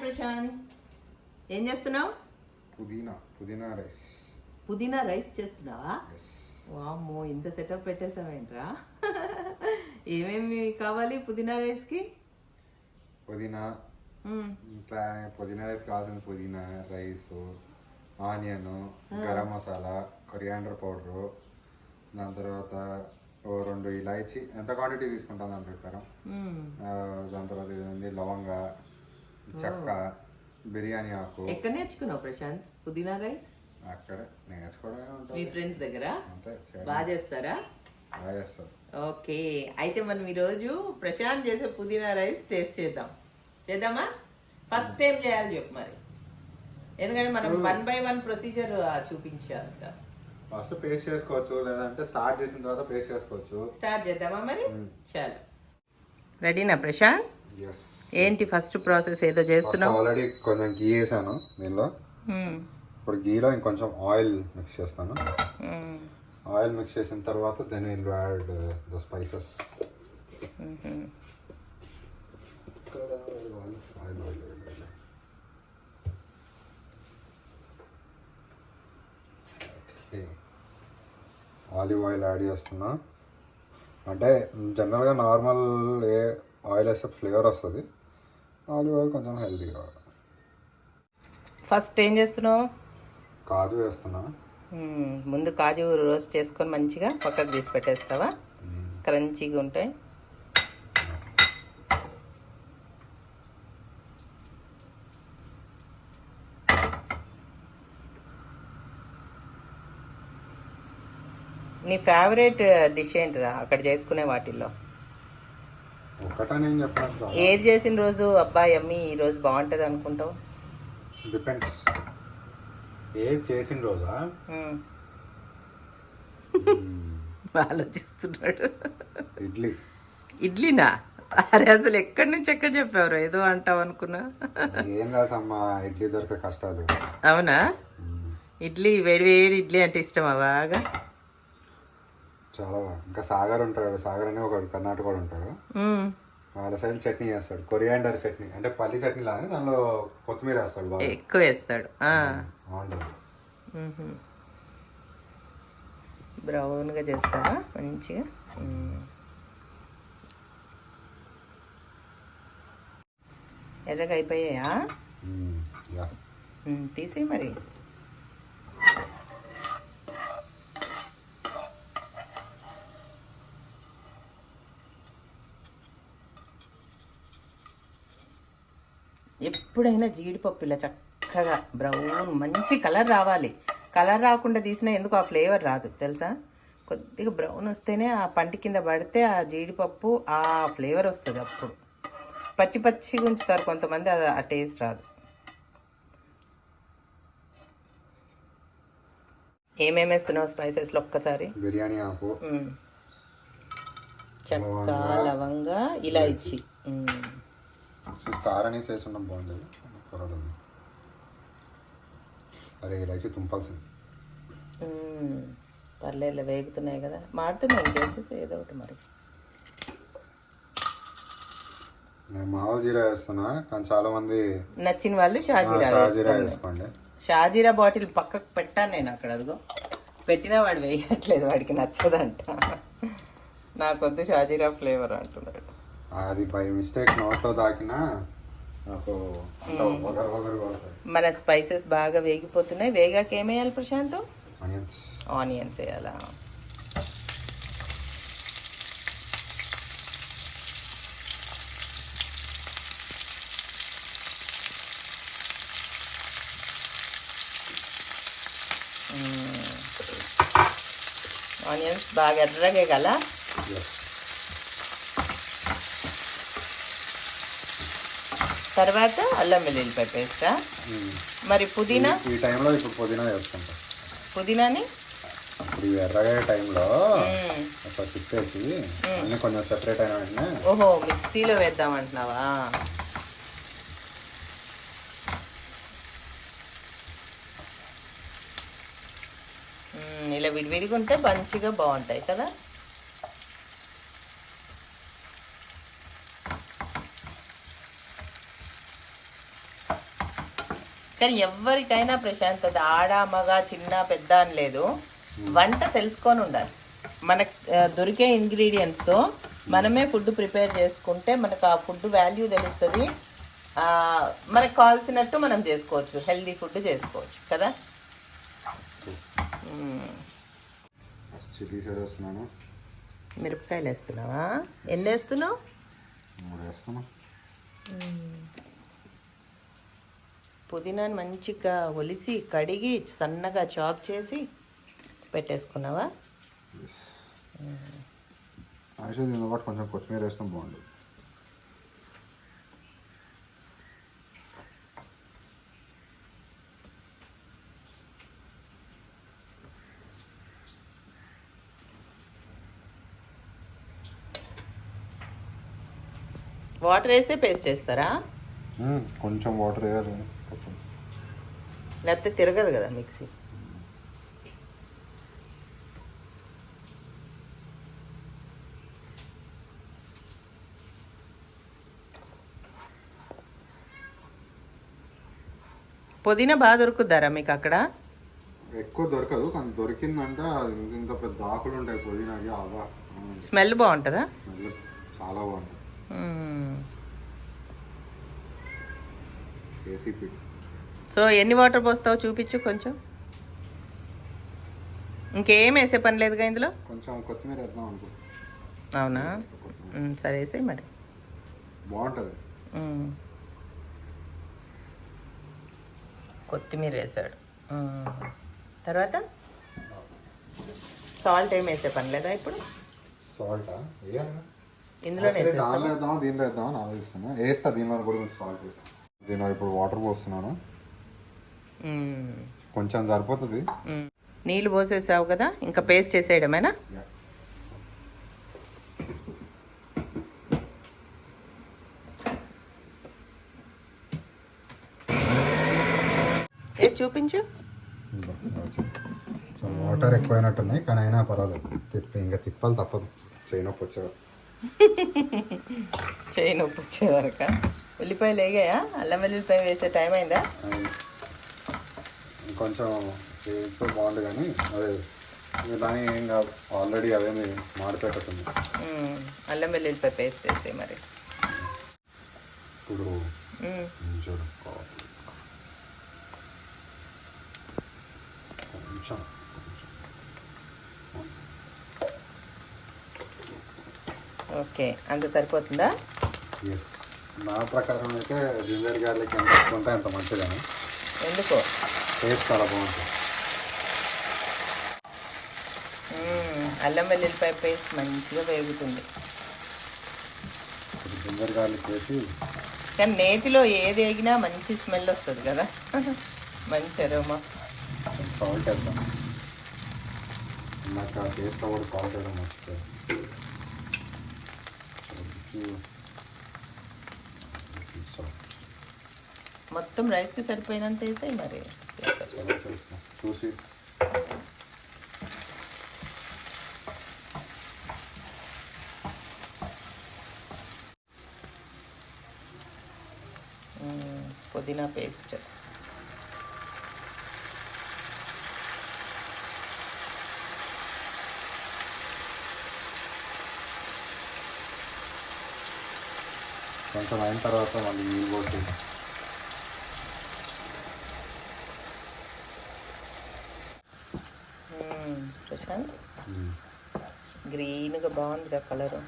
ప్రశాంత్? ఏం చేస్తున్నావు? పుదీనా పుదీనా రైస్. పుదీనా రైస్ చేస్తున్నావా? వామ్మో ఇంత సెటప్ పెట్టేసావేంట్రా ఏమేమి కావాలి పుదీనా రైస్కి? పుదీనా. ఇంకా పుదీనా రైస్ కావాల్సిన pudina rice onion garam masala coriander powder దాని తర్వాత ఓ రెండు ఇలాచి ఎంత క్వాంటిటీ తీసుకుంటాం దాని ప్రకారం? దాని తర్వాత ఇదేంది లవంగ చెక్క బిర్యానీ ఆకు. ఎక్కడ నేర్చుకున్నావు ప్రశాంత్? పుదీనా రైస్? అక్కడే నేర్చుకోవడమే మీ ఫ్రెండ్స్ దగ్గర? అంతే బాగా చేస్తారా? బాగా చేస్తాం. ఓకే. అయితే మనం ఈరోజు ప్రశాంత్ చేసే పుదీనా రైస్ టేస్ట్ చేద్దాం. చేద్దామా? ఫస్ట్ టైం చేయాలి చెప్పు మరి. ఎందుకంటే మనం వన్ బై వన్ ప్రొసీజర్ చూపించాలి ఫస్ట్ పేస్ట్ చేసుకోవచ్చు లేదంటే స్టార్ట్ చేసిన తర్వాత పేస్ట్ చేసుకోవచ్చు. స్టార్ట్ చేద్దామా మరి? చాలు. రెడీనా ప్రశాంత్? ఏంటి ఫస్ట్ ప్రాసెస్? ఏదో చేస్తున్నావు? ఆల్రెడీ కొంచెం గీ వేసాను దీనిలో. ఇప్పుడు గీలో ఇంకొంచెం ఆయిల్ మిక్స్ చేస్తాను. ఆయిల్ మిక్స్ చేసిన తర్వాత then will add the spices olive oil add చేస్తున్నా. అంటే జనరల్గా నార్మల్ ఏ ఆయిల్ వేస్తే ఫ్లేవర్ వస్తుంది. ఆలివ్ ఆయిల్ కొంచెం హెల్తీగా ఫస్ట్ ఏం చేస్తున్నావు? కాజు వేస్తున్నా. ముందు కాజు రోస్ట్ చేసుకొని మంచిగా పక్కకు తీసి పెట్టేస్తావా? క్రంచీగా ఉంటాయి నీ ఫేవరెట్ డిష్ ఏంటిరా? అక్కడ చేసుకునే వాటిల్లో. ఏది చేసిన రోజు? అబ్బా అమ్మి ఈ రోజు బాగుంటుంది అనుకుంటావు. డిపెండ్స్ ఏది చేసిన రోజా? మ్మ్. ఆలోచిస్తున్నాడు. ఇడ్లీ. ఇడ్లీనా? అరే అసలు ఎక్కడి నుంచి ఎక్కడ చెప్పారు ఏదో అంటావు అనుకున్నా. ఏం కాదు అమ్మా ఇడ్లీ దొరికే కష్టాలు అవునా? ఇడ్లీ వేడి వేడి ఇడ్లీ అంటే ఇష్టమా బాగా? చాలా బాగా. ఇంకా సాగర్ ఉంటాడు సాగర్ అనే ఒకడు కర్ణాటక ఉంటాడు. సైడ్ చట్నీ చేస్తాడు. కొరియాండర్ చట్నీ. అంటే పల్లి చట్నీ లాగా దానిలో కొత్తిమీర వేస్తాడు బాగా. ఎక్కువ వేస్తాడు. బాగుంటుంది. బ్రౌన్గా చేస్తావా? మంచిగా. ఎర్రగా అయిపోయాయా? తీసేయి మరి. ఎప్పుడైనా జీడిపప్పు ఇలా చక్కగా బ్రౌన్ మంచి కలర్ రావాలి. కలర్ రాకుండా తీసినా ఎందుకు ఆ ఫ్లేవర్ రాదు తెలుసా? కొద్దిగా బ్రౌన్ వస్తేనే ఆ పంటి కింద పడితే ఆ జీడిపప్పు ఆ ఫ్లేవర్ వస్తుంది అప్పుడు. పచ్చి పచ్చిగా ఉంచుతారు కొంతమంది అది ఆ టేస్ట్ రాదు. ఏమేమి వేస్తున్నావు స్పైసెస్లో ఒక్కసారి? బిర్యానీ ఆకు. చెక్క లవంగ ఇలాచి మ్మ్. స్టార్ అనేసి వేసి ఉండడం బాగుండేది. పర్వాలేదు అరే ఇలాచి తుంపాల్సింది. మ్మ్. పర్లేదులే వేగుతున్నాయి కదా. మాడుతున్నాయి ఇంకేసేసి ఏదో ఒకటి మరి. నేను మామూలు జీరా వేస్తున్నా కానీ చాలా మంది నచ్చిన వాళ్ళు షాజీరా షాజీరా వేసుకోండి. షాజీరా బాటిల్ పక్కకు పెట్టాను నేను అక్కడ అదిగో. పెట్టినా వాడు వేయట్లేదు వాడికి నచ్చదంట. నాకొద్దు షాజీరా ఫ్లేవర్ అంటున్నాడు. అది బై మిస్టేక్ నోట్లో తాకినా నాకు మన స్పైసెస్ బాగా వేగిపోతున్నాయి. వేగాక ఏమేయాలి ప్రశాంత్? ఆనియన్స్ ఆనియన్స్ వేయాలా? ఆనియన్స్ బాగా ఎర్రగా గల? తర్వాత అల్లం వెల్లుల్లిపాయ పేస్టా మరి పుదీనా? ఈ టైంలో ఇప్పుడు పుదీనా వేసుకుంటాం. పుదీనాని? ఇప్పుడు ఎర్రగా టైంలో. ఒక తిప్పేసి అన్నీ కొంచెం సెపరేట్ అయిన వెంటనే ఓహో మిక్సీలో వేద్దామంటున్నావా మ్మ్, ఇలా విడివిడిగా ఉంటే మంచిగా బాగుంటాయి కదా? కానీ ఎవరికైనా ప్రశాంతత ఆడ మగ చిన్న పెద్ద అని లేదు. వంట తెలుసుకొని ఉండాలి. మనకు దొరికే ఇంగ్రీడియంట్స్తో మనమే ఫుడ్ ప్రిపేర్ చేసుకుంటే మనకు ఆ ఫుడ్ వాల్యూ తెలుస్తుంది. మనకు కావాల్సినట్టు మనం చేసుకోవచ్చు. హెల్దీ ఫుడ్ చేసుకోవచ్చు. కదా? వేస్తున్నాను మిరపకాయలు వేస్తున్నావా? ఎన్ని వేస్తున్నావు? పుదీనాని మంచిగా ఒలిసి కడిగి సన్నగా చాప్ చేసి పెట్టేసుకున్నావా? పాటు కొంచెం కొత్తిమీర వేసిన బాగుండు వాటర్ వేసే పేస్ట్ చేస్తారా? కొంచెం వాటర్ వేయాలి. లేకపోతే తిరగదు కదా మిక్సీ. పుదీనా బాగా దొరుకుద్దారా మీకు అక్కడ? ఎక్కువ దొరకదు కానీ దొరికిందంటే ఇంత పెద్ద ఆకులు ఉంటాయి పుదీనాకి స్మెల్ బాగుంటుందా? స్మెల్ చాలా బాగుంటుంది. ఏసీపీ సో ఎన్ని వాటర్ పోస్తావు చూపించు కొంచెం. ఇంకేం వేసే పని లేదుగా ఇందులో? కొంచెం కొత్తిమీర వేద్దాం అనుకో. అవునా? సరే వేసేయి మరి. బాగుంటుంది. కొత్తిమీర వేసాడు. తర్వాత? సాల్ట్ ఏం వేసే పని లేదా ఇప్పుడు? సాల్టా? ఇందులోనే దానిలో వేద్దామా? దీనిలో ఆలోచిస్తున్నా వేస్తా దీనిలో కూడా సాల్ట్ వేస్తాను దీనిలో ఇప్పుడు వాటర్ పోస్తున్నాను. కొంచెం సరిపోతుంది. నీళ్ళు పోసేసావు కదా ఇంకా పేస్ట్ చేసేయడమేనా. ఏ చూపించు వాటర్ ఎక్కువైనట్టున్నాయి కానీ అయినా పర్వాలేదు తిప్పి ఇంకా తిప్పాలి తప్పదు చేయనొప్పి వచ్చేవారు చేయి నొప్పి వచ్చే వరకు? ఉల్లిపాయలు వేగాయా అల్లం వెల్లుల్లిపాయ వేసే టైం అయిందా? ఇంకొంచెం చేస్తే బాగుండు కానీ అదే దాని ఏం కాదు ఆల్రెడీ అవేమి మాడిపెట్టుతుంది. అల్లం వెల్లుల్లిపాయ పేస్ట్ వేసే మరి. ఇప్పుడు. చూడు కొంచెం ఓకే అంత సరిపోతుందా? ఎస్ నా ప్రకారం అయితే జింజర్ గార్లిక్ ఎంత ఎక్కువ ఉంటే అంత మంచిదని. ఎందుకో? టేస్ట్ చాలా బాగుంటుంది. అల్లం వెల్లుల్లిపాయ పేస్ట్ మంచిగా వేగుతుంది. జింజర్ గార్లిక్ వేసి కానీ నేతిలో ఏది వేగినా మంచి స్మెల్ వస్తుంది కదా. మంచి అరోమా. సాల్ట్ వేద్దాం. నాకు టేస్ట్ కూడా సాల్ట్ వేయడం మర్చిపోయాను. మొత్తం రైస్కి సరిపోయినంత వేసాయి మరి చూసి మ్మ్. పుదీనా పేస్ట్ కొంచెం అయిన తర్వాత మళ్ళీ నీళ్ళు పోసి. మ్మ్. గ్రీన్గా బాగుంది కలరు.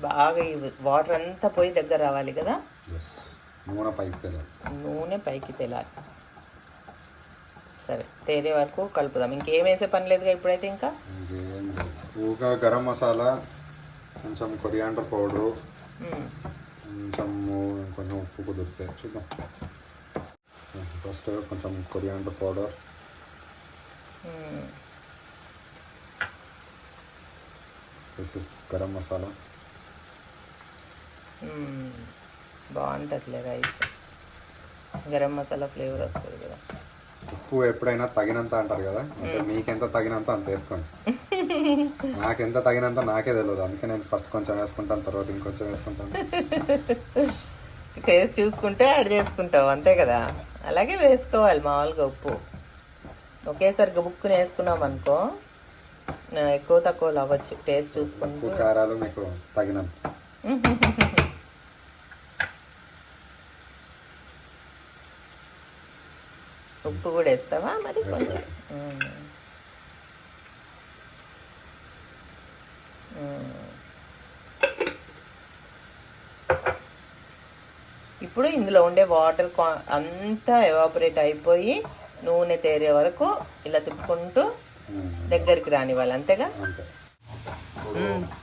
బాగా వాటర్ అంతా పోయి దగ్గర రావాలి కదా? నూనె పైకి తెలియదు నూనె పైకి తెలాలి. సరే తేరే వరకు కలుపుదాం. ఇంకేం వేసే పని లేదుగా ఇప్పుడైతే ఇంకా? ఊగా గరం మసాలా కొంచెం కొరియాండర్ పౌడరు. కొంచెం కొంచెం ఉప్పు కుదిరితే చూద్దాం. ఫస్ట్ కొంచెం coriander powder. This is garam masala. బాగుంటుందిలే rice garam masala flavour వస్తుంది కదా. ఉప్పు ఎప్పుడైనా తగినంత అంటారు కదా? అంటే మీకెంత తగినంత అంత వేసుకోండి. నాకెంత తగినంత నాకే తెలియదు అందుకే నేను ఫస్ట్ కొంచెం వేసుకుంటాను తర్వాత ఇంకొంచెం వేసుకుంటాను. టేస్ట్ చూసుకుంటే యాడ్ చేసుకుంటావు అంతే కదా? అలాగే వేసుకోవాలి మామూలుగా ఉప్పు. ఒకేసారి గబుక్కుని వేసుకున్నాం అనుకో ఎక్కువ తక్కువ అవ్వచ్చు టేస్ట్ చూసుకుంటూ. ఉప్పు కారాలు మీకు తగినంత. ఉప్పు కూడా వేస్తావా? మరి కొంచెం వేస్తాను. మ్మ్. మ్మ్. ఇప్పుడు ఇందులో ఉండే వాటర్ అంతా ఎవాపరేట్ అయిపోయి నూనె తేరే వరకు ఇలా తిప్పుకుంటూ దగ్గరికి రానివ్వాలి అంతేగా.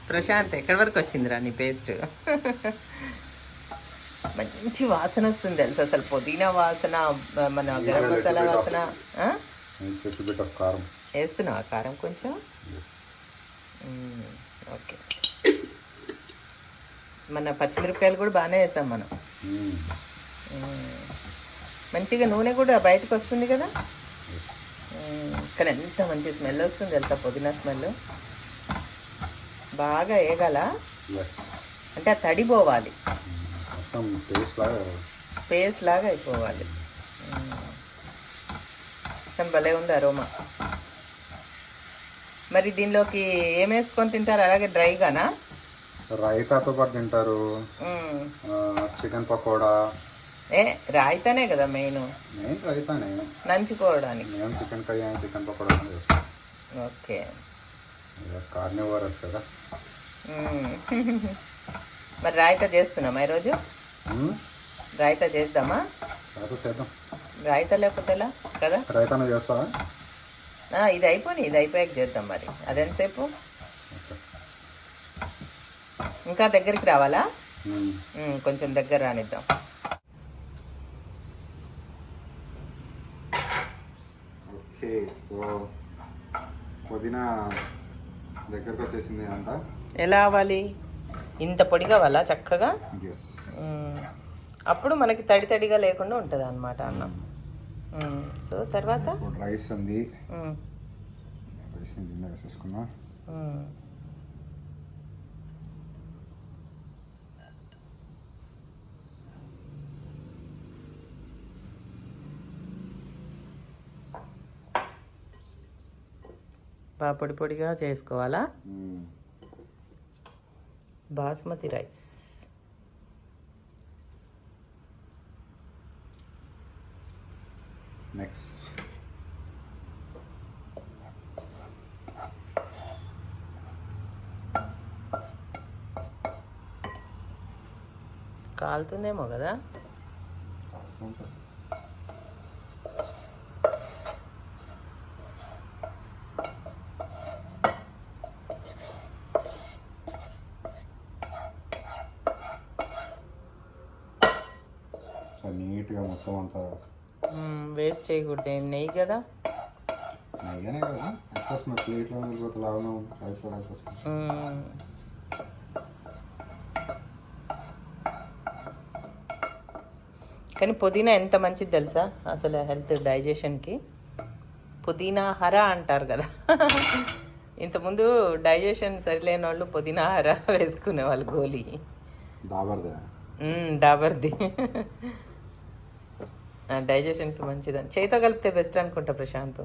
ప్రశాంత్ ఎక్కడి వరకు వచ్చిందిరా నీ పేస్ట్? మంచి వాసన వస్తుంది తెలుసు అసలు పుదీనా వాసన మన గరం మసాలా వాసన వేస్తున్నావా కారం కొంచెం. ఓకే. మన పచ్చిమిరపకాయలు కూడా బాగానే వేసాం మనం. మంచిగా నూనె కూడా బయటకు వస్తుంది కదా. కానీ ఎంత మంచి స్మెల్ వస్తుంది తెలుసా? పుదీనా స్మెల్. బాగా yes. అంటే ఆ తడి పోవాలి. పేస్ట్ లాగా అయిపోవాలి. కానీ భలే ఉంది అరోమా మరి దీనిలోకి ఏం వేసుకొని తింటారు? అలాగే డ్రైగానా? రైతాతో పాటు తింటారు. చికెన్ పకోడా. ఏ రాయితేనే కదా మెయిన్? నేను రైతానే నంచుకోవడానికి. మేము chicken curry chicken pakoda okay. Carnivorous కదా. మరి రాయితా చేస్తున్నామా ఈరోజు? రాయితా చేద్దామా? చేద్దాం. రాయితా లేకపోతే ఎలా? కదా? రైతానే చేస్తావా? ఇది అయిపోయి ఇది అయిపోయాక చేద్దాం మరి. అదెంతసేపు ఇంకా దగ్గరికి రావాలా? కొంచెం దగ్గర రానిద్దాం. ఓకే సో పుదీనా దగ్గరకు వచ్చేసింది అంతా. ఎలా అవ్వాలి? ఇంత పొడి కావాలా చక్కగా. అప్పుడు మనకి తడి తడిగా లేకుండా ఉంటుంది అనమాట అన్నం. సో తర్వాత? రైస్ ఉంది. దిందా వేసేసుకున్నా. బాగా పొడి పొడిగా చేసుకోవాలా? బాస్మతి రైస్. నెక్స్ట్ కాలుతుందేమో కదా ఉంటుంది. చాలా నీట్గా మొత్తం అంతా వేస్ట్ చేయకూడదు ఏం నెయ్యి కదా? నెయ్యనే కదా. ఎక్సెస్ మన ప్లేట్లో వెళ్ళిపోతే లాగా మ్మ్. కానీ పుదీనా ఎంత మంచిది తెలుసా? అసలు హెల్త్ డైజెషన్కి. పుదీనా హర అంటారు కదా. ఇంతకుముందు డైజెషన్ సరిలేని వాళ్ళు పుదీనా హర వేసుకునే వాళ్ళు గోలీ డాబర్దే డాబర్ది. డైజెషన్కి మంచిదని. చేతితో కలిపితే బెస్ట్ అనుకుంటా ప్రశాంత్.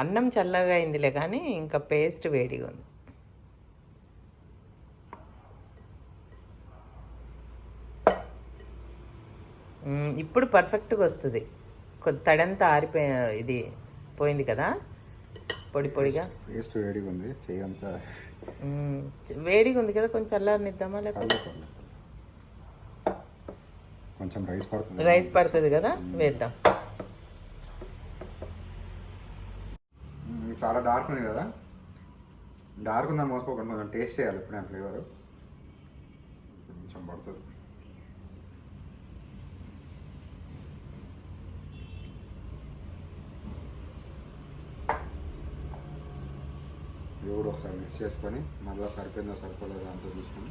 అన్నం చల్లగా అయిందిలే కానీ ఇంకా పేస్ట్ వేడిగా ఉంది. ఇప్పుడు పర్ఫెక్ట్గా వస్తుంది. కొద్ది తడంతా ఆరిపోయి ఇది పోయింది కదా? పొడి పొడిగా? పేస్ట్ వేడిగా ఉంది. మ్మ్, వేడిగా ఉంది కదా కొంచెం చల్లారనిద్దామా లేకపోతే. కొంచెం రైస్ పడుతుంది. రైస్ పడుతుంది కదా? వేద్దాం. చాలా డార్క్ ఉంది కదా? డార్క్ ఉందని మోసపోకుండా కొంచెం టేస్ట్ చేయాలి ఇప్పుడే ఫ్లేవర్. కొంచెం పడుతుంది ఇది కూడా ఒకసారి మిక్స్ చేసుకొని మళ్ళీ సరిపోయిందో సరిపోలేదో అంతా చూసుకొని.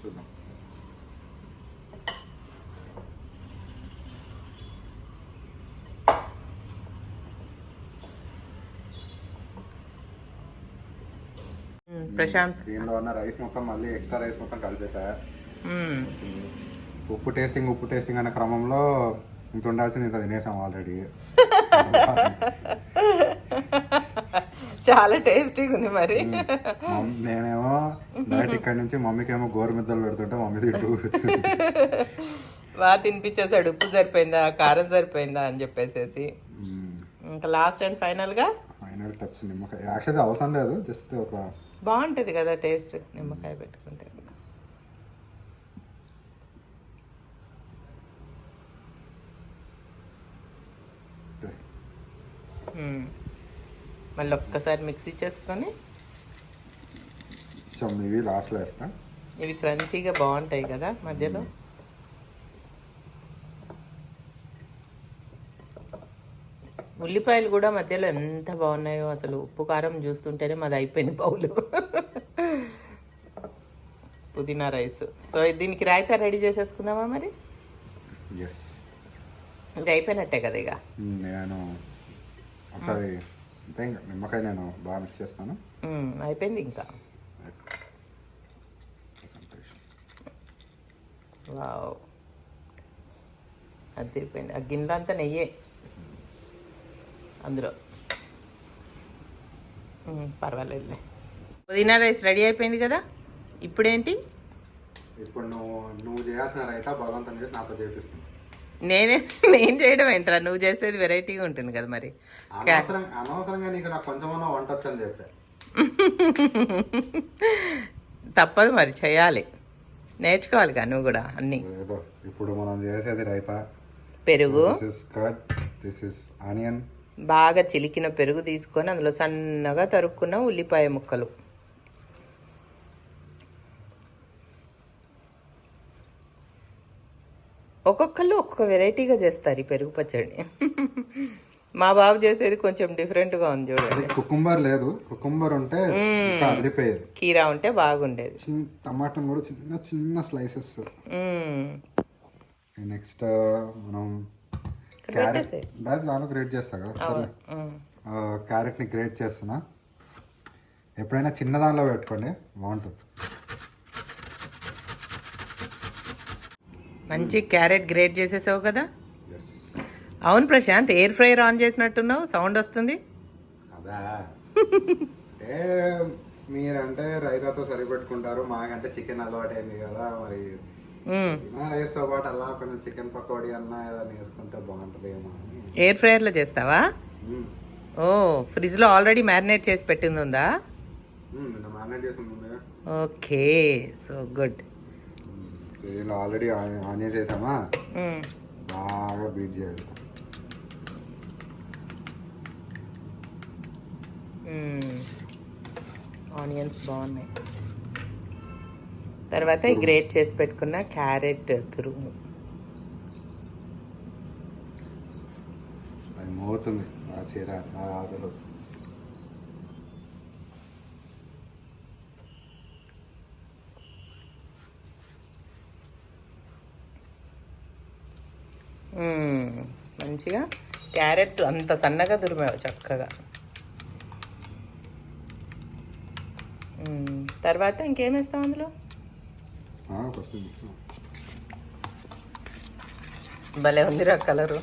చూద్దాం. ప్రశాంత్. దీనిలో ఉన్న రైస్ మొత్తం మళ్ళీ ఎక్స్ట్రా రైస్ మొత్తం కలిపేసా ఉప్పు టేస్టింగ్ ఉప్పు టేస్టింగ్ అనే క్రమంలో ఇంత ఉండాల్సింది ఇంత తినేసాం ఆల్రెడీ చాలా టేస్టీగా ఉంది మరి. నేనేమో డైరెక్ట్ ఇక్కడి నుంచి మమ్మీకి ఏమో గోరుమిద్దలు పెడుతుంటే మమ్మీ తింటూ కూర్చుంది. బాగా తినిపించేసాడు ఉప్పు సరిపోయిందా? కారం సరిపోయిందా? అని చెప్పేసేసి. ఇంకా లాస్ట్ అండ్ ఫైనల్గా? ఫైనల్ టచ్ నిమ్మకాయ. యాక్చువల్లీ అవసరం లేదు. జస్ట్ ఒక బాగుంటుంది కదా టేస్ట్ నిమ్మకాయ పెట్టుకుంటే. మ్మ్. మళ్ళీ ఒక్కసారి మిక్సీ చేసుకొని సో ఇవి లాస్ట్లో వేస్తా. ఇవి క్రంచీగా బాగుంటాయి కదా మధ్యలో. ఉల్లిపాయలు కూడా మధ్యలో ఎంత బాగున్నాయో అసలు ఉప్పు కారం చూస్తుంటేనే మాది అయిపోయింది బౌలు. పుదీనా రైస్. సో దీనికి రాయితా రెడీ చేసేసుకుందామా మరి? ఇది అయిపోయినట్టే కదా ఇక. నేను ఒకసారి అంతే ఇంకా. నిమ్మకాయ నేను బాగా మిక్స్ చేస్తాను. అయిపోయింది ఇంకా. వావ్. అది తిరిగిపోయింది. ఆ గిన్నెలో అంతా నెయ్యే. అందులో. పర్వాలేదులే. పుదీనా రైస్ రెడీ అయిపోయింది కదా? ఇప్పుడేంటి? ఇప్పుడు నువ్వు నువ్వు చేయాల్సిన రైతా బలవంతం చేసి నాతో చేపిస్తుంది. నేనే నేను చేయడం ఏంట్రా? నువ్వు చేసేది వెరైటీగా ఉంటుంది కదా మరి. అనవసరం అనవసరంగా నీకు నాకు కొంచెమన్నా వంట వచ్చని చెప్పా. తప్పదు మరి చేయాలి. నేర్చుకోవాలి కదా నువ్వు కూడా అన్నీ. ఇప్పుడు మనం చేసేది రైతా. పెరుగు. దిస్ ఇస్ ఆనియన్ బాగా చిలికిన పెరుగు తీసుకొని అందులో సన్నగా తరుక్కున్న ఉల్లిపాయ ముక్కలు. ఒక్కొక్కళ్ళు ఒక్కొక్క వెరైటీగా చేస్తారు ఈ పెరుగు పచ్చడి మా బాబు చేసేది కొంచెం డిఫరెంట్గా ఉంది చూడండి. కుకుంబర్ లేదు. కుకుంబర్ ఉంటే అదిరిపోయేది. కీరా ఉంటే బాగుండేది. చిన్న టమాటా కూడా చిన్న చిన్న స్లైసెస్. నెక్స్ట్ మనం క్యారెట్. దాంట్లో గ్రేట్ చేస్తా కదా మ్మ్. క్యారెట్ని గ్రేట్ చేస్తున్నా. ఎప్పుడైనా చిన్న దానిలో పెట్టుకోండి. బాగుంటుంది. మంచి క్యారెట్ గ్రేట్ చేసేసావు కదా? అవును ప్రశాంత్ ఎయిర్ ఫ్రైయర్ ఆన్ చేసినట్టున్నావు సౌండ్ వస్తుంది. మీరంటే రైతాతో సరిపెట్టుకుంటారు మాకంటే చికెన్ అలవాటైంది కదా మరి. రైస్తో పాటు అలా కొంచెం చికెన్ పకోడీ అన్న ఏదైనా వేసుకుంటే బాగుంటుందేమో ఎయిర్ ఫ్రైయర్లో చేస్తావా. ఓ ఫ్రిడ్జ్లో ఆల్రెడీ మ్యారినేట్ చేసి పెట్టింది ఉందా? మ్యారినేట్ ఉంది ఓకే సో గుడ్. దీనిలో ఆల్రెడీ ఆనియన్స్ వేసామా బాగా బీట్ చేయాలి. ఆనియన్స్ బాగున్నాయి. తర్వాత గ్రేట్ చేసి పెట్టుకున్న క్యారెట్ తురుము. అది మోగుతుంది ఆ చీర ఆ ఆకులు. మంచిగా క్యారెట్ అంత సన్నగా తురిమావు చక్కగా. తర్వాత ఇంకేం వేస్తాం అందులో? భలే ఉందిరా కలరు.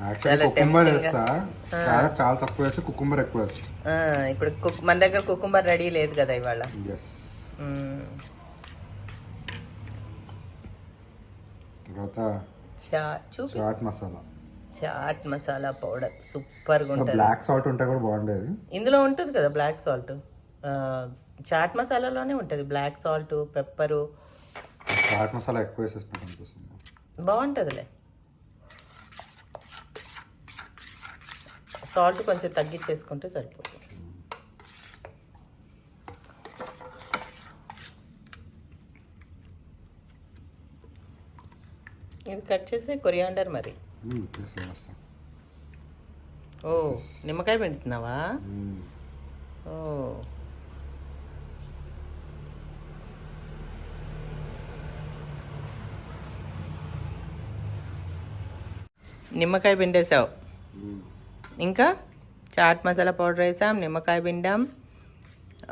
యాక్చువల్లీ కుకుంబర్ వేస్తా క్యారెట్ చాలా తక్కువ వేస్తే కుకుంబర్ ఎక్కువ వేస్తా. ఆ, ఇప్పుడు మన దగ్గర కుకుంబర్ రెడీ లేదు కదా ఇవాళ. తర్వాత చాట్ మసాలా. చాట్ మసాలా పౌడర్. సూపర్గా ఉంటుంది. బ్లాక్ సాల్ట్ ఉంటే కూడా బాగుండేది. ఇందులో ఉంటుంది కదా బ్లాక్ సాల్ట్. చాట్ మసాలాలోనే ఉంటుంది. Black salt pepper. Chaat masala ఎక్కువ వేసేసినట్టు అనిపిస్తుంది బాగుంటుందిలే. సాల్ట్ కొంచెం తగ్గించేసుకుంటే సరిపోతుంది. ఇది కట్ చేసే కొరియాండర్ మరి. ఓ నిమ్మకాయ పెడుతున్నావా. ఓ. నిమ్మకాయ పిండేసావు. ఇంకా? చాట్ మసాలా పౌడర్ వేసాం నిమ్మకాయ పిండాం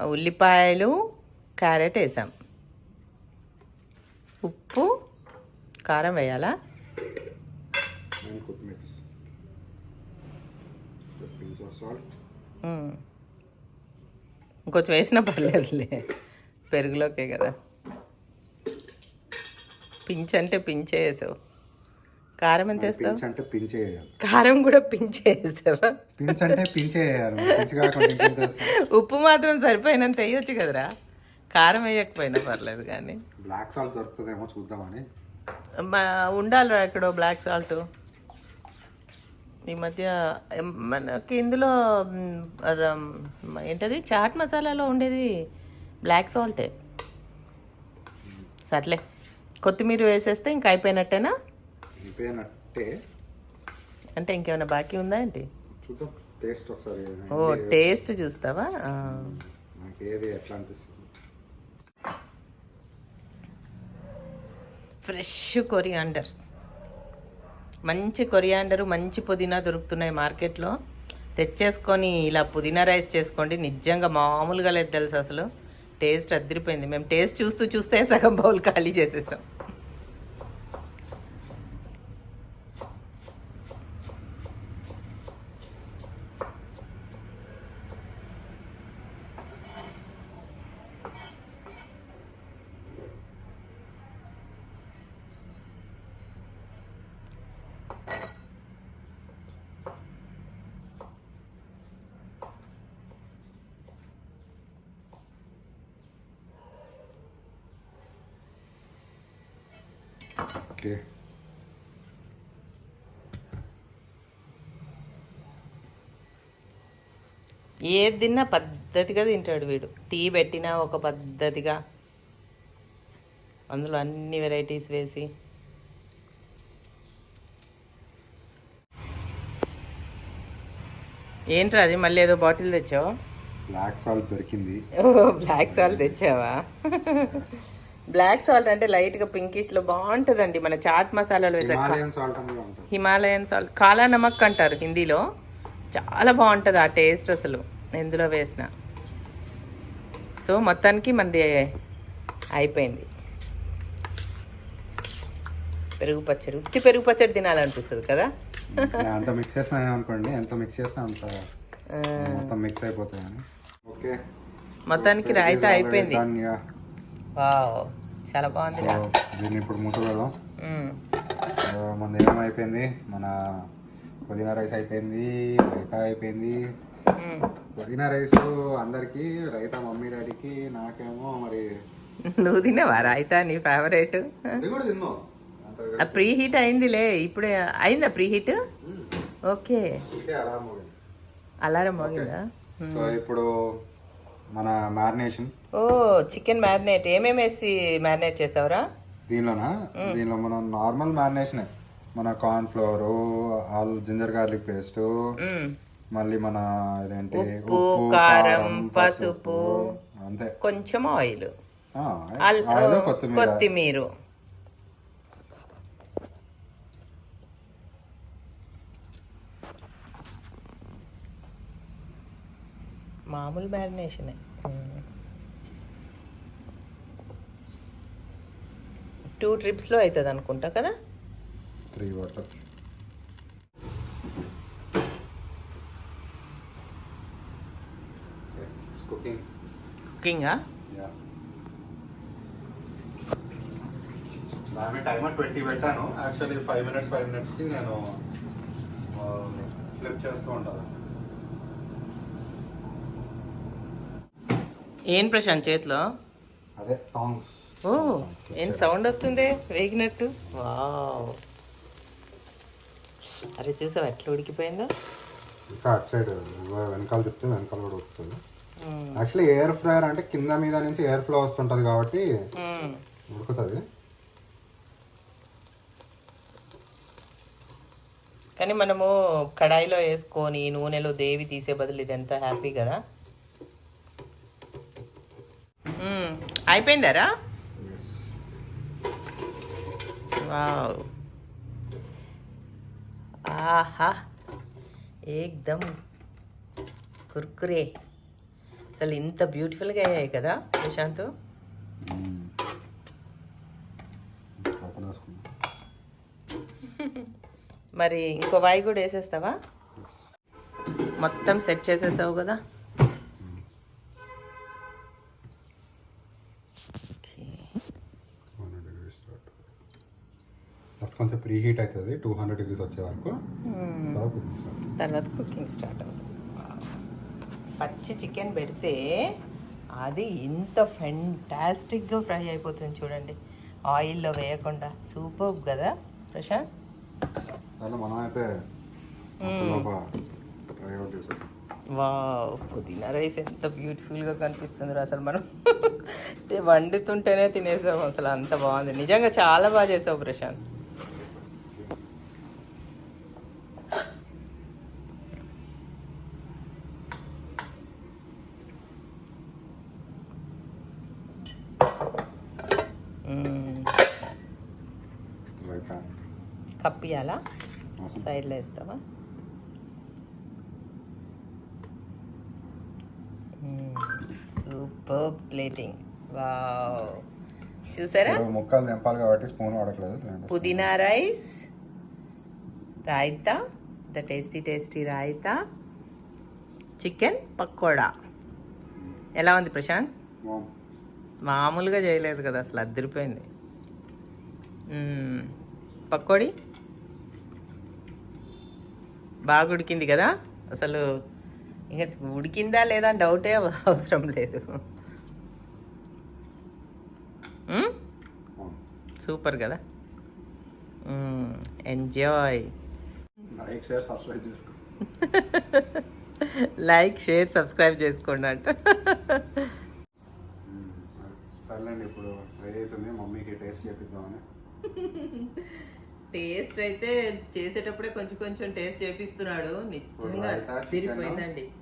ఉల్లిపాయలు క్యారెట్ వేసాం. ఉప్పు కారం వేయాలా. మ్మ్. ఇంకొంచెం వేసినా పర్లేదులే. పెరుగులోకే కదా. పించ్ అంటే పించే వేసావు కారం ఎంత వేస్తావు? అంటే పించ్ కారం కూడా పించే వేసావా అంటే ఉప్పు మాత్రం సరిపోయినంత వేయొచ్చు కదరా. కారం వేయకపోయినా పర్లేదు కానీ. బ్లాక్ సాల్ట్ దొరుకుతుందేమో చూద్దామని. మా ఉండాలిరా ఎక్కడో బ్లాక్ సాల్ట్. ఈ మధ్య మనకి ఇందులో ఏంటది? చాట్ మసాలాలో ఉండేది బ్లాక్ సాల్టే. సర్లే. కొత్తిమీర వేసేస్తే ఇంక అయిపోయినట్టేనా? అయిపోయినట్టే. అంటే ఇంకేమైనా బాకీ ఉందా ఏంటి? చూద్దాం. టేస్ట్ ఒకసారి ఓ టేస్ట్ చూస్తావా? ఏది ఎట్లా అనిపిస్తుంది? Fresh coriander. మంచి కొరియాండరు మంచి పుదీనా దొరుకుతున్నాయి మార్కెట్లో. తెచ్చేసుకొని ఇలా పుదీనా రైస్ చేసుకోండి. నిజంగా మామూలుగా లేదు తెలుసు అసలు. టేస్ట్ అద్దరిపోయింది మేము టేస్ట్ చూస్తూ చూస్తే సగం బౌల్ ఖాళీ చేసేసాం ఓకే ఏది తిన్నా పద్ధతిగా తింటాడు వీడు. టీ పెట్టినా ఒక పద్ధతిగా. అందులో అన్ని వెరైటీస్ వేసి. ఏంట్రా అది? మళ్ళీ ఏదో బాటిల్ తెచ్చావు? బ్లాక్ సాల్ట్ దొరికింది. ఓ బ్లాక్ సాల్ట్ తెచ్చావా? బ్లాక్ సాల్ట్ అంటే లైట్గా పింకిష్లో బాగుంటుందండి మన చాట్ మసాలాలు వేసే హిమాలయన్ సాల్ట్ కాలా నమక్ అంటారు హిందీలో. చాలా బాగుంటుంది ఆ టేస్ట్ అసలు ఎందులో వేసిన. సో మొత్తానికి మనది అయిపోయింది. పెరుగు పచ్చడి ఉత్తి పెరుగు పచ్చడి తినాలనిపిస్తుంది కదా? అంత మిక్స్ చేసినా అనుకోండి ఎంత మిక్స్ చేసినా అంత మొత్తం మిక్స్ అయిపోతాయని. ఓకే. మొత్తానికి రాయితా అయిపోయింది. వావ్ చాలా బాగుంది దీన్ని ఇప్పుడు మూత పెడదాం. మన ఏమైపోయింది? మన పుదీనా రైస్ అయిపోయింది రైతా అయిపోయింది. పుదీనా రైస్ అందరికి రైతా మమ్మీ డాడీకి నాకేమో మరి నువ్వు తినేవా రాయితా నీ ఫేవరెట్ కూడా ప్రీ హీట్ అయిందిలే ఇప్పుడే అయిందా ప్రీ హీట్ ఓకే. అలారం మోగిందా. సో ఇప్పుడు మన మ్యారినేషన్. ఓ చికెన్ మ్యారినేట్. ఏమేమి వేసి మ్యారినేట్ చేసావురా? దీనిలోనా? దీనిలో మనం నార్మల్ మ్యారినేషన్. మన corn flour all ginger garlic paste. మళ్ళీ మన ఇదేంటి? ఉప్పు, కారం, పసుపు. అంతే. కొంచెం ఆయిల్. ఆయిల్ కొత్తిమీర. కొత్తిమీర. మామూలు మ్యారినేషనే. టూ ట్రిప్స్లో అవుతుంది అనుకుంటా కదా? త్రీ వాటర్ కుకింగ్ కుకింగా దాని టైమర్ ట్వంటీ పెట్టాను. యాక్చువల్లీ ఫైవ్ మినిట్స్ ఫైవ్ మినిట్స్కి నేను ఫ్లిప్ చేస్తూ ఉంటాను. ఏం ప్రశాంత్ చేతిలో? అదే టాంగ్స్ ఓ ఏం సౌండ్ వస్తుంది? వేగినట్టు. వావ్. అరే చూసావు ఎట్లా ఉడికిపోయిందో? ఇంకా అటు సైడ్ వెనకాల తిప్పితే వెనకాల కూడా మ్మ్. యాక్చువల్లీ ఎయిర్ ఫ్రైయర్ అంటే కింద మీద నుంచి ఎయిర్ ఫ్లో వస్తుంటుంది కాబట్టి. ఉడుకుతుంది. కానీ మనము కడాయిలో వేసుకొని నూనెలో దేవి తీసే బదులు ఇది ఎంత హ్యాపీ కదా. అయిపోయిందారా? వావ్ ఆహా. ఏక్దమ్ కుర్కురే. అసలు ఇంత బ్యూటిఫుల్గా అయ్యాయి కదా ప్రశాంత్. మరి ఇంకో వాయి కూడా వేసేస్తావా. మొత్తం సెట్ చేసేసావు కదా okay. One hundred degrees start first కొంచెం ప్రీ హీట్ అవుతుంది టూ హండ్రెడ్ డిగ్రీస్ వచ్చే వరకు. తర్వాత start. తర్వాత కుకింగ్ స్టార్ట్ అవుతుంది. పచ్చి చికెన్ పెడితే అది ఇంత ఫెంటాస్టిక్గా ఫ్రై అయిపోతుంది చూడండి. ఆయిల్లో వేయకుండా. సూపర్ కదా ప్రశాంత్? చేసాం వావ్ పుదీనా రైస్ ఎంత బ్యూటిఫుల్గా కనిపిస్తుంది అసలు మనం. వండుతుంటేనే తినేసాం అసలు అంత బాగుంది. నిజంగా చాలా బాగా చేసావు ప్రశాంత్ మ్మ్. రైతా కప్పియాలా అవసరం సైడ్లో వేస్తావా? Super plating. వావ్. చూసారా? ముక్కలు తెంపాలి కాబట్టి స్పూన్ వాడట్లేదు పుదీనా rice raita the tasty tasty raita chicken pakoda. ఎలా ఉంది ప్రశాంత్. మామూలుగా చేయలేదు కదా అసలు అద్దరిపోయింది. పకోడీ? బాగా ఉడికింది కదా? అసలు ఇంకా ఉడికిందా లేదా డౌటే అవసరం లేదు. సూపర్ కదా? ఎంజాయ్ లైక్ షేర్ సబ్స్క్రైబ్ చేసుకోండి అంట సర్లేండి ఇప్పుడు రెడీ అవుతుంది మమ్మీకి టేస్ట్ చేపిద్దామని టేస్ట్ అయితే చేసేటప్పుడే కొంచెం కొంచెం టేస్ట్ చేపిస్తున్నాడు. నిజంగా. తిరిగిపోయిందండి.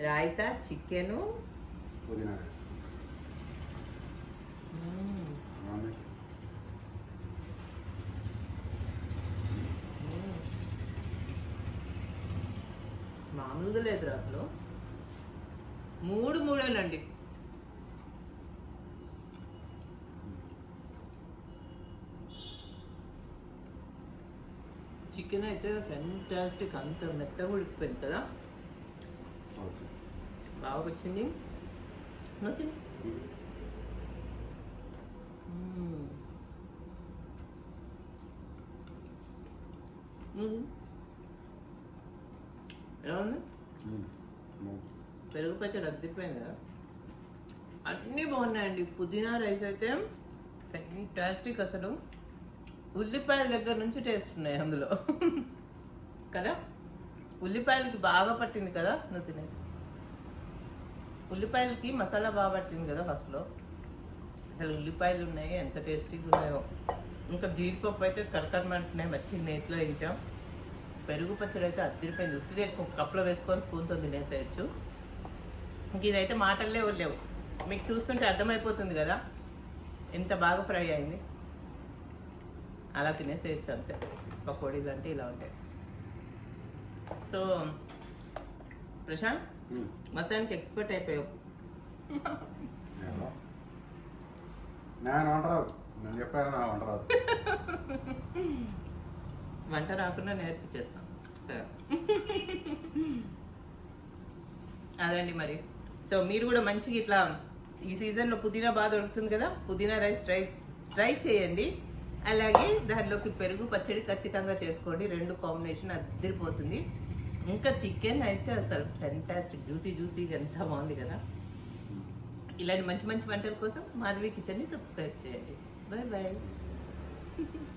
రాయితా చికెను? మామూలుగా లేదురా అసలు. మూడు మూడేనండి చికెన్ అయితే ఫెంటాస్టిక్ అంత మెత్తగా ఉడికిపోయింది కదా? ఓకే. బాగా వచ్చింది. మ్మ్. ఎలా ఉంది? పెరుగు పచ్చడి అద్దిపోయింది? కదా అన్నీ బాగున్నాయండి. పుదీనా రైస్ అయితే ఫెంటాస్టిక్ అసలు. ఉల్లిపాయల దగ్గర నుంచి టేస్ట్ ఉన్నాయి అందులో. కదా? ఉల్లిపాయలకి బాగా పట్టింది కదా? నువ్వు తినేసి. ఉల్లిపాయలకి మసాలా బాగా పట్టింది కదా ఫస్ట్లో అసలు ఉల్లిపాయలు ఉన్నాయి ఎంత టేస్టీగా ఉన్నాయో. ఇంకా జీడిపప్పు అయితే కరకరమంటున్నాయి మంచి నేతిలో వేయించాం. పెరుగు పచ్చడి అయితే అద్దరిపోయింది. ఉత్తిదే ఒక కప్లో వేసుకొని స్పూన్తో తినేసేయచ్చు. ఇంక ఇదైతే మాటల్లే లేవు మీకు చూస్తుంటే అర్థమైపోతుంది కదా? ఎంత బాగా ఫ్రై అయింది. అలా తినేసేయచ్చు అంతే. పకోడీలు అంటే ఇలా ఉంటాయి. సో ప్రశాంత్ మొత్తానికి ఎక్స్పర్ట్ అయిపోయావు. నేను వంటరాదు. నేను చెప్పాను నా వంటరాదు. వంట రాకుండా నేర్పించేస్తాం. అదండి మరి. సో మీరు కూడా మంచిగా ఇట్లా ఈ సీజన్లో పుదీనా బాగా దొరుకుతుంది కదా పుదీనా రైస్ ట్రై ట్రై చేయండి. అలాగే దానిలోకి పెరుగు పచ్చడి ఖచ్చితంగా చేసుకోండి. రెండు కాంబినేషన్ అద్దరిపోతుంది. ఇంకా చికెన్ అయితే అసలు ఫెంటాస్టిక్ జ్యూసీ జ్యూసీగా ఎంత బాగుంది కదా. ఇలాంటి మంచి మంచి వంటల కోసం మాధవి కిచెన్ని సబ్స్క్రైబ్ చేయండి. Bye bye